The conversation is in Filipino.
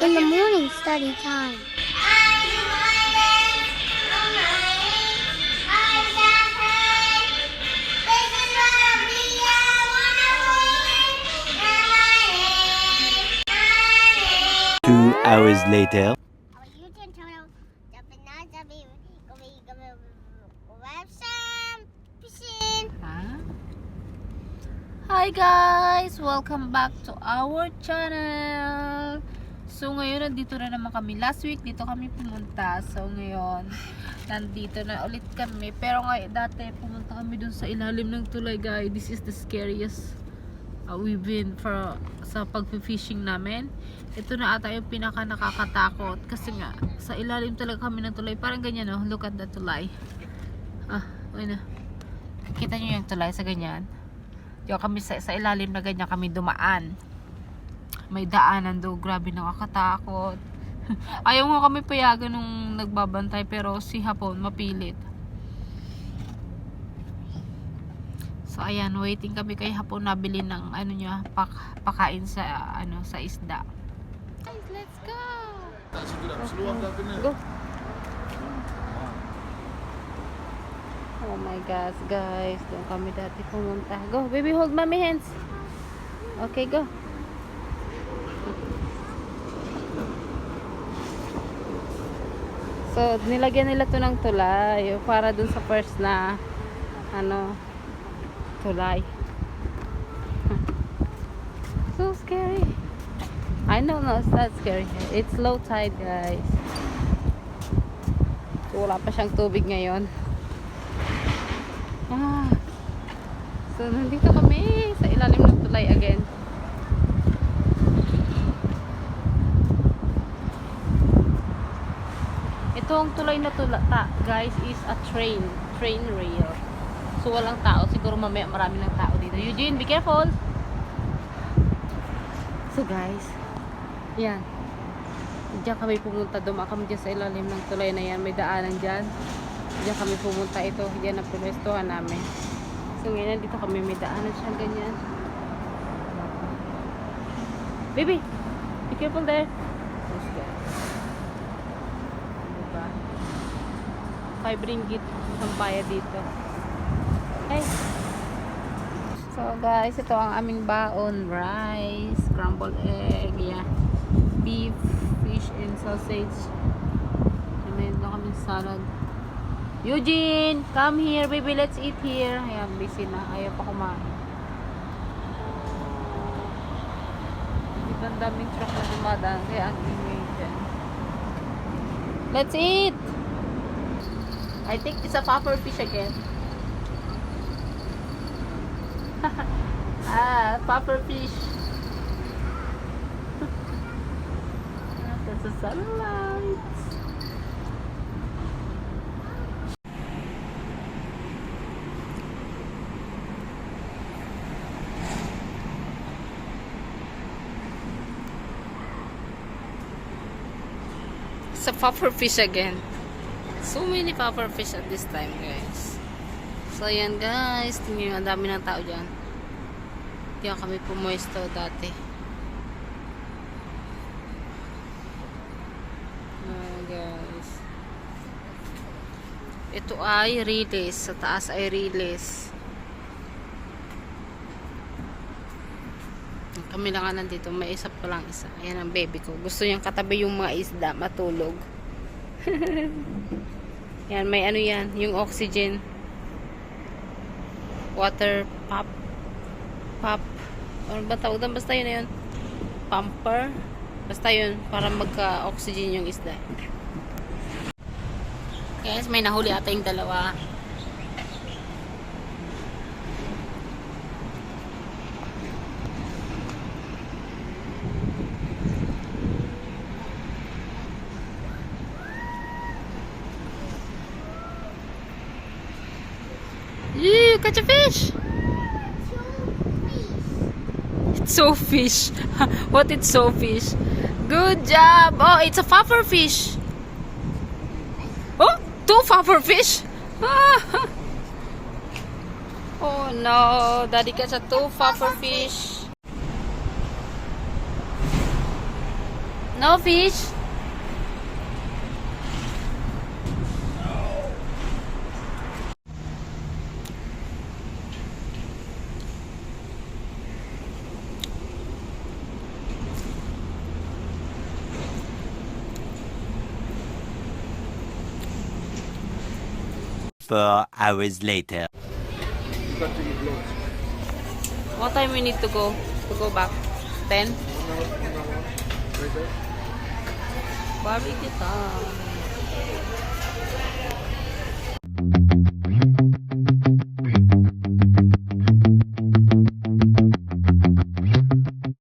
In the morning study time. Two hours later. Our YouTube channel, Japan na Jabi, kami kami website, piscine. Hi guys! Welcome back to our channel! So ngayon nandito na naman kami. Last week dito kami pumunta. So ngayon nandito na ulit kami. Pero ngayon dati pumunta kami dun sa ilalim ng tulay guys. This is the scariest uh, we've been for sa pag-fishing namin. Ito na ata yung pinaka nakakatakot. Kasi nga sa ilalim talaga kami ng tulay. Parang ganyan no. Look at the tulay. Ah, okay na. Kita nyo yung tulay sa ganyan. Yung kami sa, sa ilalim na ganyan kami dumaan. May daanan daw. Grabe nakakatakot. Ayaw nga kami payagan nung nagbabantay pero si Hapon mapilit. So ayan, waiting kami kay Hapon nabili ng ano niya, pak, pakain sa ano sa isda. Guys, let's go. Go. Oh my gosh, guys. Doon kami dati pumunta. Go, baby, hold mommy hands. Okay, go. So, nilagyan nila to ng tulay para dun sa first na ano tulay. So scary. I know, no, it's not scary. It's low tide, guys. So, wala pa siyang tubig ngayon. Ah. So, nandito kami sa ilalim ng tulay again. Itong tulay na tula, ta, guys, is a train. Train rail. So, walang tao. Siguro mamaya marami ng tao dito. Eugene, be careful! So, guys, yan. Diyan kami pumunta. Duma kami dyan sa ilalim ng tulay na yan. May daanan dyan. Diyan kami pumunta ito. Diyan ang pwestuhan namin. So ngayon dito kami may daanan siya ganyan. Baby, be careful there. Yes, guys. 5 ringgit ang paya dito. Hey. So guys, ito ang aming baon. Rice, crumbled egg, yeah. beef, fish, and sausage. Meron kami salad. Eugene, come here baby, let's eat here. Ayan, busy na. Ayaw pa kumain. Dito ang daming truck na dumadaan. Kaya ang ingay dyan. Eh. Let's eat! I think it's a puffer fish again. ah, puffer fish. That's the sunlight. It's a puffer fish again. So many puffer fish at this time, guys. So, ayan, guys. Tingnan nyo, ang dami ng tao dyan. Diyan kami pumuesto dati. Ah, guys. Ito ay release. Sa taas ay release. Kami lang nga nandito. May isa pa lang isa. Ayan ang baby ko. Gusto niyang katabi yung mga isda. Matulog. yan. May ano yan. Yung oxygen. Water pop. Pop. Ano ba tawag doon? Basta yun na yun. Pumper. Basta yun. Para magka-oxygen yung isda. Guys, may nahuli ata yung dalawa. You catch a fish! It's so fish. what it's so fish? Good job! Oh, it's a puffer fish. Oh, two puffer fish. oh no, daddy catch a two puffer fish. No fish? Four hours later. What time we need to go? To go back? 10? Barbecue time.